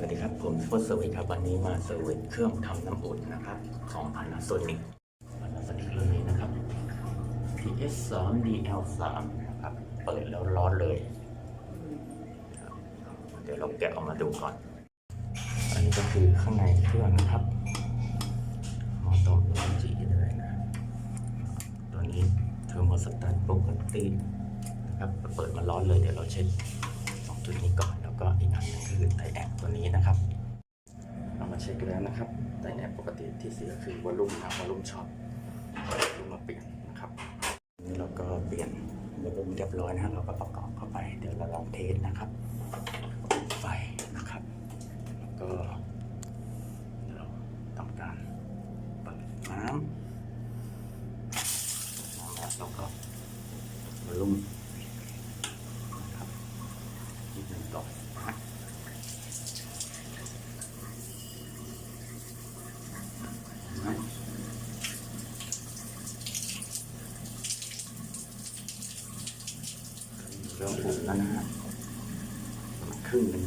สวัสดีครับ ผมซุปเปอร์เวิสครับ วันนี้มาเซอร์วิสเครื่องทำน้ำอุ่นนะครับของ Panasonic Panasonic รุ่นนี้นะครับ PS 2 DL 3นะครับ เปิดแล้วร้อนเลย เดี๋ยวเราแกะออกมาดูก่อน อันนี้ก็คือข้างในเครื่องนะครับมอเตอร์ร้อนจีเลยนะ ตัวนี้เทอร์โมสแตทปกตินะครับ เปิดมาร้อนเลย เดี๋ยวเราเช็คสองจุด เช็คแล้วนะครับไทแอคปกติที่เสียคือวอลลุ่มนะวอลลุ่มช็อตวอลลุ่มมาเปลี่ยนนะครับนนี้เราก็เปลี่ยนวอลลุ่มเรียบร้อยนะครับเราก็ประกอบเข้าไป เดี๋ยวเราลองเทสนะครับไฟนะครับ แล้วก็เราทำการเปิดน้ำแล้วเราก็มาลุ่มนะครับนิดหนึ่งก่อนนะฮะเห็นไหม เริ่มอุ่นแล้วนะฮะประมาณครึ่งหนึ่ง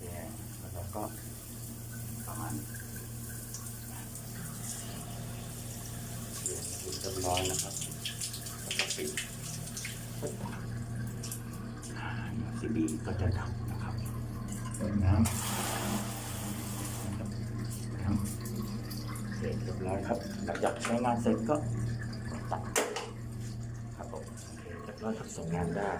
เนี่ยแล้วก็ประมาณเรียนอุ่นเรียบร้อยนะครับแล้วก็ปิดซีบีก็จะดับนะครับเปิดน้ำนะครับน้ำเส ร้อยครับ หลังจากใช้งานเสร็จก็ตัดครับผมเรียบร้อยครับส่งงานได้